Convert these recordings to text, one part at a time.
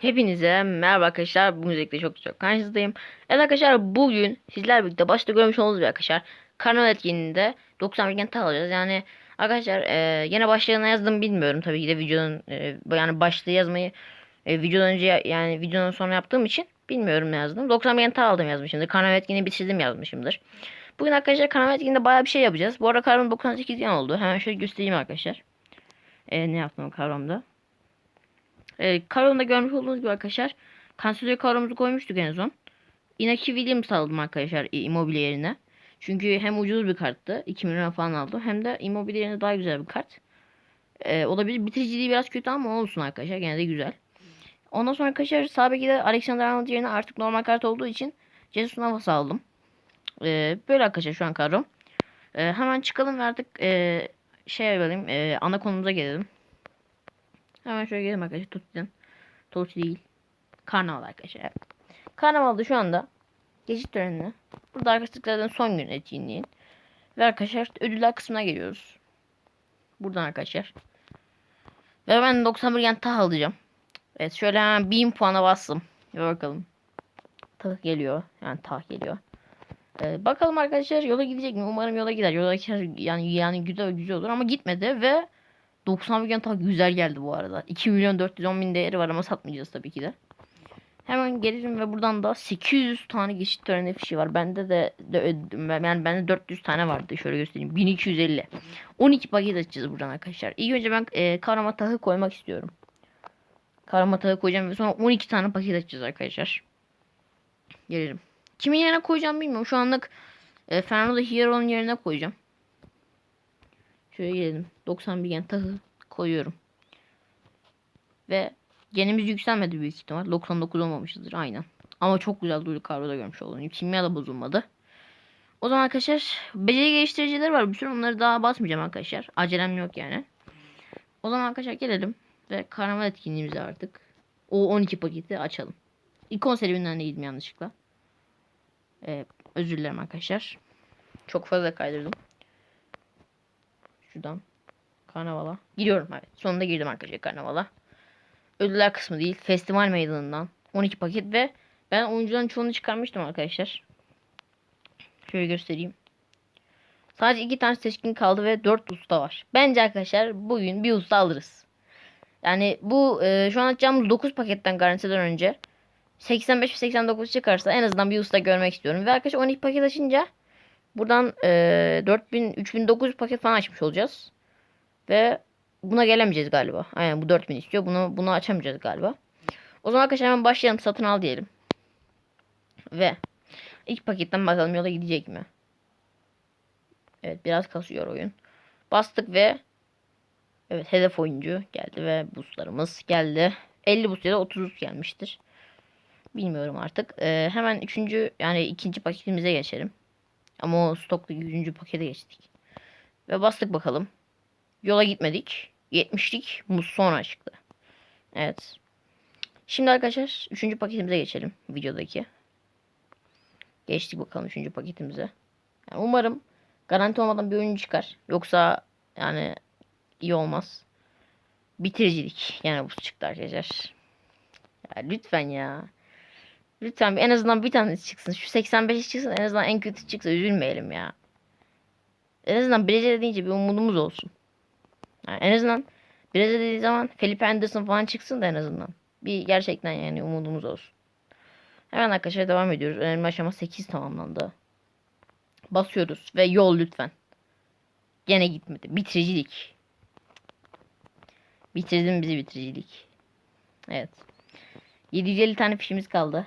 Hepinize merhaba arkadaşlar. Bu müzikte çok çok karşınızdayım. Evet arkadaşlar bugün sizler birlikte başta görmüş olduğunuz gibi arkadaşlar. Karnaval etkinliğinde 90 milyon tal alacağız. Yani arkadaşlar e, yine başlığına yazdım bilmiyorum tabii ki de videonun e, yani başlığı yazmayı e, videodan önce yani videonun sonra yaptığım için bilmiyorum yazdım. 90 milyon tal aldım yazmışımdır. Karnaval etkinliği bitirdim yazmışımdır. Bugün arkadaşlar karnaval etkinliğinde bayağı bir şey yapacağız. Bu arada kavram 98 yan oldu. Hemen şöyle göstereyim arkadaşlar. E, ne yaptım kavramda. E, Karon'da görmüş olduğunuz gibi arkadaşlar. Kanserli Karon'umuzu koymuştuk en son. Inaki Williams aldım arkadaşlar Immobile yerine. Çünkü hem ucuz bir karttı. 2 milyon falan aldım. Hem de Immobile yerine daha güzel bir kart. E, olabilir. Bitiriciliği biraz kötü ama olsun arkadaşlar. Gene de güzel. Ondan sonra arkadaşlar sağ bekide Alexander Arnold yerine artık normal kart olduğu için Jesus Navas'ı aldım. E, böyle arkadaşlar şu an kadrom. E, hemen çıkalım ve artık e, şey yapalım. E, ana konumuza gelelim. Hemen şöyle gidelim arkadaşlar. Tutun. Torç değil. Karnaval arkadaşlar. Karnavalda şu anda geçit törenine. Burada arkadaşlar son gün etkinliğin. Ve arkadaşlar ödüller kısmına geliyoruz. Buradan arkadaşlar. Ve ben 91 gen tah alacağım. Evet şöyle hemen 1000 puana bastım. Bir bakalım. Tah geliyor. Yani tah geliyor. Ee, bakalım arkadaşlar yola gidecek mi? Umarım yola gider. Yola gider yani yani güzel güzel olur ama gitmedi ve 90 milyon tak güzel geldi bu arada. 2 milyon 410 bin değeri var ama satmayacağız tabii ki de. Hemen gelirim ve buradan da 800 tane geçit töreni fişi var. Bende de, de yani bende 400 tane vardı. Şöyle göstereyim. 1250. 12 paket açacağız buradan arkadaşlar. İlk önce ben e, karama tahı koymak istiyorum. Karama tahı koyacağım ve sonra 12 tane paket açacağız arkadaşlar. Gelirim. Kimin yerine koyacağım bilmiyorum. Şu anlık e, Fernando Hierro'nun yerine koyacağım. Şöyle gelelim. 91 gen tahı koyuyorum. Ve genimiz yükselmedi büyük ihtimal. 99 olmamışızdır aynen. Ama çok güzel duydu kadroda görmüş olduğunuz. Kimya da bozulmadı. O zaman arkadaşlar beceri geliştiriciler var. Bir sürü onları daha basmayacağım arkadaşlar. Acelem yok yani. O zaman arkadaşlar gelelim. Ve karnaval etkinliğimizi artık. O 12 paketi açalım. İkon serüveninden değildim yanlışlıkla. Ee, özür dilerim arkadaşlar. Çok fazla kaydırdım. Şuradan karnavala. Giriyorum evet. Sonunda girdim arkadaşlar karnavala. Ödüller kısmı değil. Festival meydanından 12 paket ve ben oyuncuların çoğunu çıkarmıştım arkadaşlar. Şöyle göstereyim. Sadece iki tane seçkin kaldı ve 4 usta var. Bence arkadaşlar bugün bir usta alırız. Yani bu e, şu an açacağımız 9 paketten garantiden önce 85 ve 89 çıkarsa en azından bir usta görmek istiyorum. Ve arkadaşlar 12 paket açınca buradan e, 4000 3900 paket falan açmış olacağız. Ve buna gelemeyeceğiz galiba. Aynen bu 4000 istiyor. Bunu bunu açamayacağız galiba. O zaman arkadaşlar hemen başlayalım. Satın al diyelim. Ve ilk paketten bakalım yola gidecek mi? Evet biraz kasıyor oyun. Bastık ve evet hedef oyuncu geldi ve boostlarımız geldi. 50 boost ya da 30 gelmiştir. Bilmiyorum artık. Ee, hemen üçüncü yani ikinci paketimize geçelim. Ama o stoklu üçüncü pakete geçtik. Ve bastık bakalım. Yola gitmedik. 70'lik muz sonra çıktı. Evet. Şimdi arkadaşlar 3. paketimize geçelim. Videodaki. Geçtik bakalım 3. paketimize. Yani umarım garanti olmadan bir oyun çıkar. Yoksa yani iyi olmaz. Bitiricilik. Yani bu çıktı arkadaşlar. Ya lütfen ya. Lütfen en azından bir tanesi çıksın. Şu 85 çıksın en azından en kötü çıksa üzülmeyelim ya. En azından Brezilya deyince bir umudumuz olsun. Yani en azından Brezilya dediği zaman Felipe Anderson falan çıksın da en azından. Bir gerçekten yani umudumuz olsun. Hemen arkadaşlar devam ediyoruz. Önemli aşama 8 tamamlandı. Basıyoruz ve yol lütfen. Gene gitmedi. Bitiricilik. Bitirdin bizi bitiricilik. Evet. 750 tane fişimiz kaldı.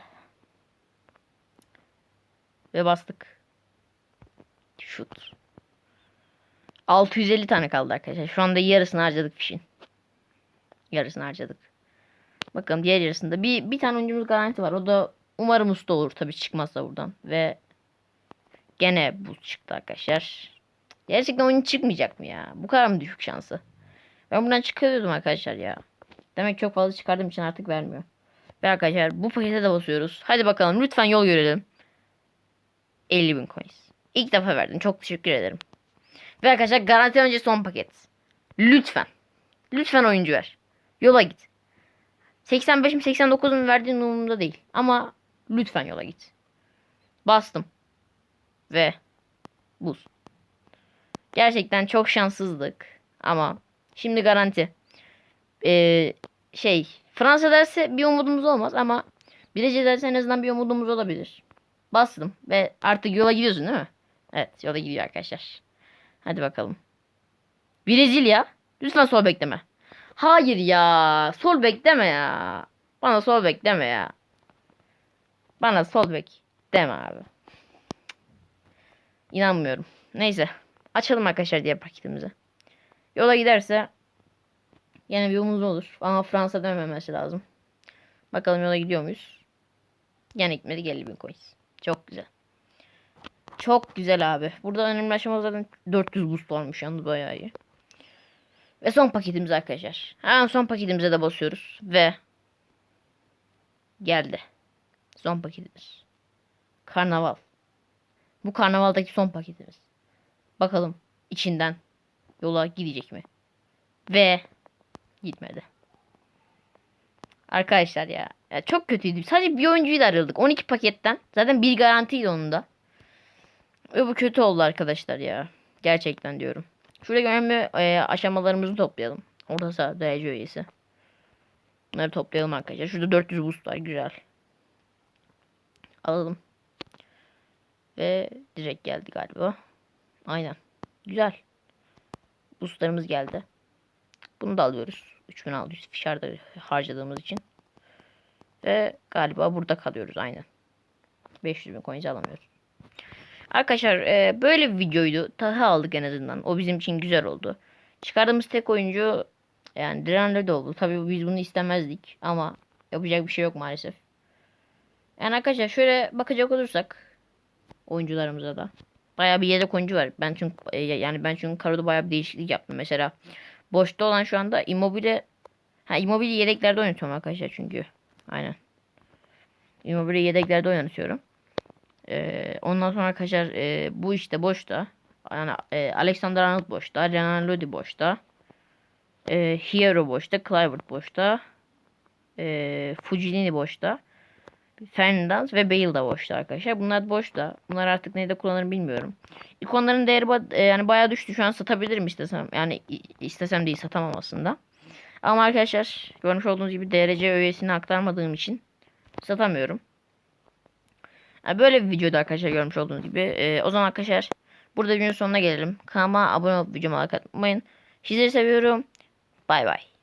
Ve bastık. Şut. 650 tane kaldı arkadaşlar. Şu anda yarısını harcadık fişin. Yarısını harcadık. Bakın diğer yarısında bir, bir tane oyuncumuz garanti var. O da umarım usta olur tabii çıkmazsa buradan. Ve gene bu çıktı arkadaşlar. Gerçekten oyun çıkmayacak mı ya? Bu kadar mı düşük şansı? Ben buradan çıkıyordum arkadaşlar ya. Demek çok fazla çıkardığım için artık vermiyor. Ve arkadaşlar bu pakete de basıyoruz. Hadi bakalım lütfen yol görelim. 50 bin coins. İlk defa verdin. Çok teşekkür ederim. Ve arkadaşlar garanti önce son paket. Lütfen. Lütfen oyuncu ver. Yola git. 85 mi 89 mu verdiğin umurumda değil. Ama lütfen yola git. Bastım. Ve buz. Gerçekten çok şanssızlık. Ama şimdi garanti. Ee, şey Fransa derse bir umudumuz olmaz ama Brezilya derse en azından bir umudumuz olabilir. Bastım ve artık yola gidiyorsun değil mi? Evet yola gidiyor arkadaşlar. Hadi bakalım. Brezilya. Lütfen sol bekleme. Hayır ya. Sol bek deme ya. Bana sol bek deme ya. Bana sol bek deme abi. İnanmıyorum. Neyse. Açalım arkadaşlar diğer paketimizi. Yola giderse yine bir umut olur. Ama Fransa dememesi lazım. Bakalım yola gidiyor muyuz? Yine gitmedi 50 bin coins. Çok güzel. Çok güzel abi. Burada önemli aşama zaten 400 boost olmuş yalnız bayağı iyi. Ve son paketimiz arkadaşlar. Hemen son paketimize de basıyoruz. Ve geldi. Son paketimiz. Karnaval. Bu karnavaldaki son paketimiz. Bakalım içinden yola gidecek mi? Ve gitmedi. Arkadaşlar ya, ya çok kötüydü. Sadece bir oyuncuyu da arıyorduk. 12 paketten. Zaten bir garantiydi onun da. Ve bu kötü oldu arkadaşlar ya. Gerçekten diyorum. Şurada önemli e, aşamalarımızı toplayalım. Orta saha derece üyesi. Bunları toplayalım arkadaşlar. Şurada 400 boost var. Güzel. Alalım. Ve direkt geldi galiba. Aynen. Güzel. Boostlarımız geldi. Bunu da alıyoruz. 3600 fişarda harcadığımız için. Ve galiba burada kalıyoruz aynen. 500 bin coins alamıyoruz. Arkadaşlar e, böyle bir videoydu. Taha aldık en azından. O bizim için güzel oldu. Çıkardığımız tek oyuncu yani Direnler de oldu. Tabii biz bunu istemezdik ama yapacak bir şey yok maalesef. Yani arkadaşlar şöyle bakacak olursak oyuncularımıza da bayağı bir yedek oyuncu var. Ben çünkü e, yani ben çünkü Karo'da bayağı bir değişiklik yaptım. Mesela boşta olan şu anda Immobile ha Immobile yedeklerde oynatıyorum arkadaşlar çünkü. Aynen. Immobile yedeklerde oynatıyorum. Ee, ondan sonra arkadaşlar e, bu işte boşta. Yani e, Alexander Arnold boşta. Renan Lodi boşta. E, Hierro boşta. Clivert boşta. E, Fujilini boşta. Fernandes ve Bale da boşta arkadaşlar. Bunlar boşta. Bunlar artık neyde kullanırım bilmiyorum. İkonların değeri ba- e, yani bayağı düştü. Şu an satabilirim istesem. Yani istesem değil satamam aslında. Ama arkadaşlar görmüş olduğunuz gibi DRC öğesini aktarmadığım için satamıyorum. Yani böyle bir videoda arkadaşlar görmüş olduğunuz gibi. Ee, o zaman arkadaşlar burada videonun sonuna gelelim. Kanalıma abone olup videoma like atmayın. Sizleri seviyorum. Bay bay.